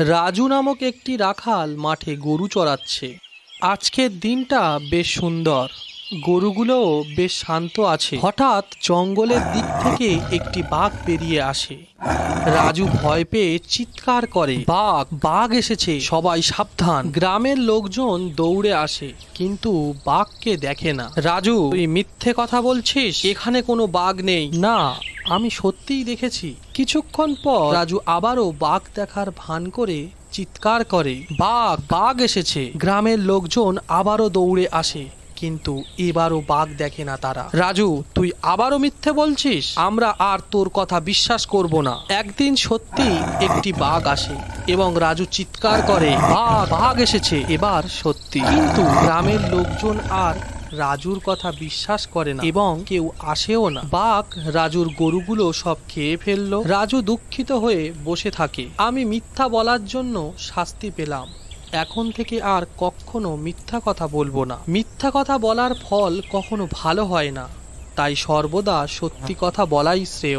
রাজু নামক একটি রাখাল মাঠে গরু চড়াচ্ছে। আজকের দিনটা বেশ সুন্দর। গরুগুলোও বেশ শান্ত আছে। হঠাৎ জঙ্গলের দিক থেকে একটি বাঘ বেরিয়ে আসে। রাজু ভয় পেয়ে চিৎকার করে, বাঘ বাঘ এসেছে, সবাই সাবধান। গ্রামের লোকজন দৌড়ে আসে, কিন্তু বাঘকে দেখে না। রাজু, তুই মিথ্যে কথা বলছিস? এখানে কোনো বাঘ নেই। না। আমি সত্যিই দেখেছি। কিছুক্ষণ পর রাজু আবারও বাঘ দেখার ভান করে চিৎকার করে, বাঘ বাঘ এসেছে। গ্রামের লোকজন আবারও দৌড়ে আসে, কিন্তু এবারও বাঘ দেখে না তারা। রাজু, তুই আবারও মিথ্যে বলছিস? আমরা আর তোর কথা বিশ্বাস করব না। একদিন সত্যি একটি বাঘ আসে এবং রাজু চিৎকার করে, বাঘ বাঘ এসেছে। এবার সত্যি। কিন্তু গ্রামের লোকজন আর রাজুর কথা বিশ্বাস করে না। এবং কেউ আসেও না। বাঘ রাজুর গরুগুলো সব খেয়ে ফেলল। রাজু দুঃখিত হয়ে বসে থাকে। আমি মিথ্যা বলার জন্য শাস্তি পেলাম। এখন থেকে আর কখনো মিথ্যা কথা বলব না। মিথ্যা কথা বলার ফল কখনো ভালো হয় না। তাই সর্বদা সত্যি কথা বলাই শ্রেয়।